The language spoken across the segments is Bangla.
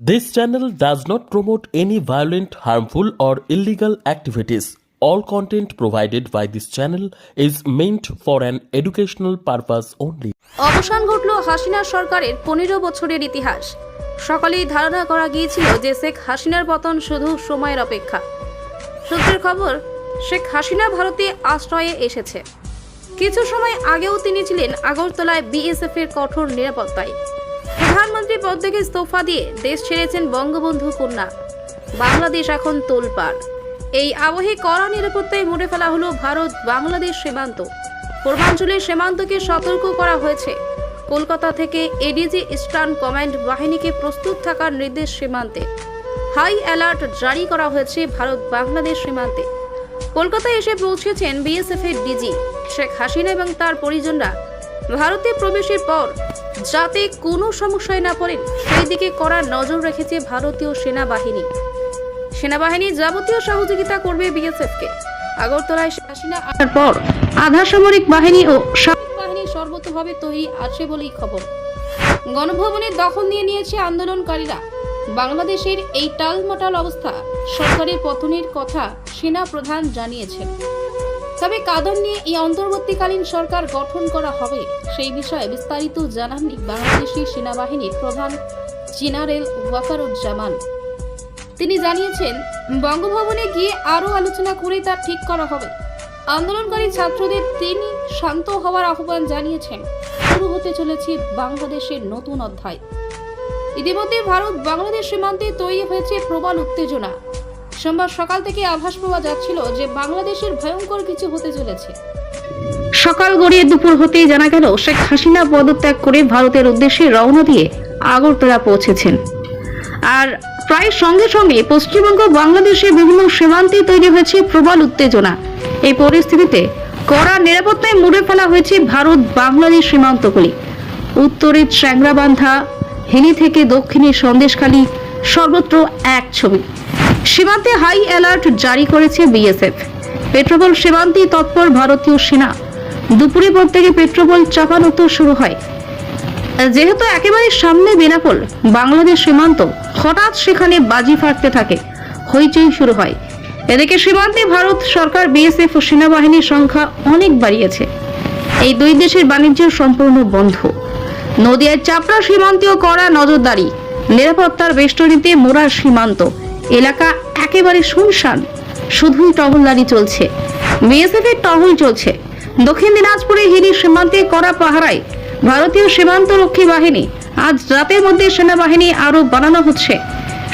This channel does not promote any violent, harmful, or illegal activities. All content provided by this channel is meant for an educational purpose only. অবসান ঘটল হাসিনা সরকারের পনেরো বছরের ইতিহাস সকালেই ধারণা করা গিয়েছিল যে শেখ হাসিনার পতন শুধু সময়ের অপেক্ষা সূত্রের খবর শেখ হাসিনা ভারতে আশ্রয়ে এসেছে কিছু সময় আগেও তিনি ছিলেন আগরতলায় বিএসএফ এর কঠোর নিরাপত্তায় প্রধানমন্ত্রী পদ থেকে ইস্তফা দিয়ে দেশ ছেড়েছেন বঙ্গবন্ধু কন্যা। বাংলাদেশ এখন তোলপাড়। এই আবহে কড়া নিরাপত্তায় মুড়ে ফেলা হলো ভারত বাংলাদেশ সীমান্ত। পূর্বাঞ্চলের সীমান্তকে সতর্ক করা হয়েছে। কলকাতা থেকে এডিজি ইস্টার্ন কমান্ড বাহিনীকে প্রস্তুত থাকার নির্দেশ সীমান্তে। হাই অ্যালার্ট জারি করা হয়েছে ভারত বাংলাদেশ সীমান্তে। কলকাতায় এসে পৌঁছেছেন বিএসএফ এর ডিজি শেখ হাসিনা এবং তার পরিজনরা। ভারতে প্রবেশের পর যাতে কোনো সমস্যায় না পড়েন সেই দিকে কড়া নজর রেখেছে ভারতীয় সেনাবাহিনী। সেনাবাহিনী যাবতীয় সহযোগিতা করবে বিএসএফকে। আগরতলায় হাসিনা আসার পর আধা সামরিক বাহিনী ও সামরিক বাহিনী সর্বতভাবে তৈরি আছে বলেই খবর। গণভবনের দখল নিয়ে নিয়েছে আন্দোলনকারীরা। বাংলাদেশের এই টালমাটাল অবস্থা সরকারের পতনের কথা সেনা প্রধান জানিয়েছেন। তবে কাদর নিয়ে এই অন্তর্বর্তীকালীন সরকার গঠন করা হবে। সেই বিষয়ে বিস্তারিত জানাননি বাংলাদেশি সেনাবাহিনীর প্রধান জেনারেল ওয়াকারুজ্জামান। তিনি জানিয়েছেন, বঙ্গভবনে গিয়ে আরও আলোচনা করে তা ঠিক করা হবে। আন্দোলনকারী ছাত্রদের তিনি শান্ত হওয়ার আহ্বান জানিয়েছেন। শুরু হতে চলেছে বাংলাদেশের নতুন অধ্যায়। ইতিমধ্যে ভারত বাংলাদেশ সীমান্তে তৈরি হয়েছে প্রবল উত্তেজনা। সোমবার সকাল থেকে আভাস পাওয়া যাচ্ছিল যে বাংলাদেশের ভয়ঙ্কর কিছু হতে চলেছে। সকাল গড়িয়ে দুপুর হতেই জানা গেল, শেখ হাসিনা পদত্যাগ করে ভারতের উদ্দেশ্যে রওনা দিয়ে আগরতলা পৌঁছেছেন। আর প্রায় সঙ্গে সঙ্গে পশ্চিমবঙ্গ বাংলাদেশের বিভিন্ন সীমান্তে তৈরি হয়েছে প্রবল উত্তেজনা। এই পরিস্থিতিতে কড়া নিরাপত্তায় মুড়ে ফেলা হয়েছে ভারত বাংলাদেশ সীমান্তগুলি। উত্তরে চ্যাংরাবান্ধা, হিলি থেকে দক্ষিণে সন্দেশখালী, সর্বত্র এক ছবি। সীমান্তে হাই অ্যালার্ট জারি করেছে বিএসএফ। পেট্রোপল সীমান্তে তৎপর ভারতীয় সেনা। দুপুরের পর থেকে পেট্রোপল চাপানো তো শুরু হয়। যেহেতু একেবারে সামনে বেনাপোল, বাংলাদেশ সীমান্ত, হঠাৎ সেখানে বাজি ফাটতে থাকে, হইচই শুরু হয়। এদিকে সীমান্তে ভারত সরকার বিএসএফ ও সেনাবাহিনীর সংখ্যা অনেক বাড়িয়েছে। এই দুই দেশের বাণিজ্য সম্পূর্ণ বন্ধ। নদিয়ার চাপড়া সীমান্তেও করা নজরদারি। নিরাপত্তার বেষ্টনীতে মোড়া সীমান্ত। এলাকা একেবারে শুনশান। শুধুই টহলদারি চলছে। বিএসএফ এর টহল চলছে। দক্ষিণ দিনাজপুরে হিলি সীমান্তে করা পাহারায় ভারতীয় সীমান্ত রক্ষী বাহিনী আজ রাতের মধ্যে সেনাবাহিনী আরও বানানো হচ্ছে।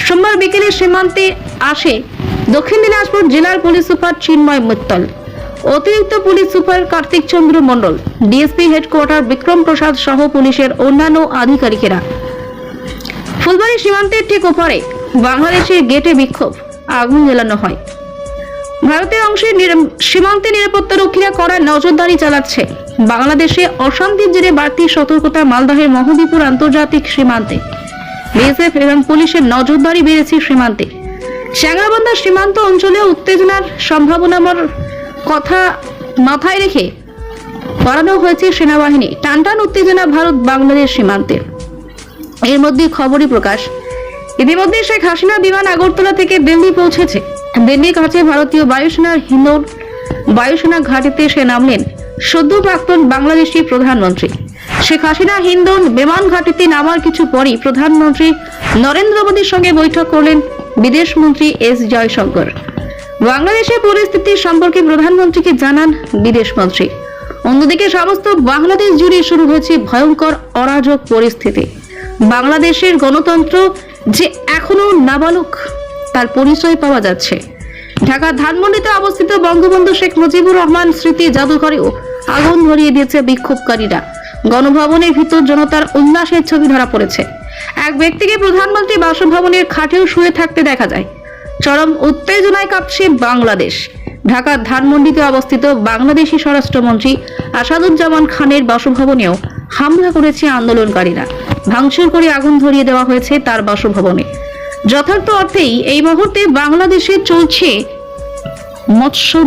সোমবার বিকেলে সীমান্তে আসে দক্ষিণ দিনাজপুর জেলার পুলিশ সুপার চিন্ময় মিত্তল। অতিরিক্ত police super Kartik Chandra Mondal, DSP headquarter Bikram Prasad সহ পুলিশের অন্যান্য আধিকারিকেরা। ফুলবাড়ি সীমান্তের ঠিক ওপারে বাংলাদেশের গেটে বিক্ষোভ, আগুন জ্বালানো হয়। ভারতের অংশে সীমান্তে নিরাপত্তা রক্ষীরা করা নজরদারি চালাচ্ছে। বাংলাদেশে অশান্তির জেরে বাড়তি সতর্কতা মালদহের মহদীপুর আন্তর্জাতিক সীমান্তে। বিএসএফ এবং পুলিশের নজরদারি বেড়েছে সীমান্তে। চ্যাংরাবান্ধা সীমান্ত অঞ্চলে উত্তেজনার সম্ভাবনার কথা মাথায় রেখে বাড়ানো হয়েছে সেনাবাহিনী। টানটান উত্তেজনা ভারত বাংলাদেশ সীমান্তে। এর মধ্যে খবরই প্রকাশ ইতিমধ্যে শেখ হাসিনা বিমান আগরতলা থেকে দিল্লি পৌঁছেছে। দিল্লির কাছে ভারতীয় বায়ুসেনার হিন্দোর বায়ুসেনা ঘাটিতে সে নামলেন সদ্য প্রাক্তন বাংলাদেশি প্রধানমন্ত্রী। শেখ হাসিনা হিন্দন বিমান ঘাটিতে নামার কিছু পরই প্রধানমন্ত্রী নরেন্দ্র মোদীর সঙ্গে বৈঠক করলেন বিদেশ মন্ত্রী এস জয়শঙ্কর। বাংলাদেশের পরিস্থিতি সম্পর্কে প্রধানমন্ত্রীকে জানান বিদেশ মন্ত্রী। অন্যদিকে সমস্ত বাংলাদেশ জুড়ে শুরু হয়েছে ভয়ঙ্কর অরাজক পরিস্থিতি। বাংলাদেশের গণতন্ত্র যে এখনও নাবালক, তার পরিচয় পাওয়া যাচ্ছে। ঢাকা ধানমন্ডিতে অবস্থিত বঙ্গবন্ধু শেখ মুজিবুর রহমান স্মৃতি জাদুঘরেও আগুন ধরিয়ে দিয়েছে বিক্ষোভকারীরা। গণভবনের ভিতর জনতার উল্লাসের ছবি ধরা পড়েছে। এক ব্যক্তিকে প্রধানমন্ত্রী বাসভবনের খাটেও শুয়ে থাকতে দেখা যায়। চরম উত্তেজনায় কাঁপছে বাংলাদেশ। ঢাকার ধানমন্ডিতে অবস্থিত বাংলাদেশি স্বরাষ্ট্রমন্ত্রী আসাদুজ্জামান খানের বাসভবনেও হামলা করেছে আন্দোলনকারীরা। ভাঙচুর করে আগুন ধরিয়ে দেওয়া হয়েছে তার বাসভবনে। যথার্থ অর্থেই এই মুহূর্তে বাংলাদেশে চলছে মৎস্য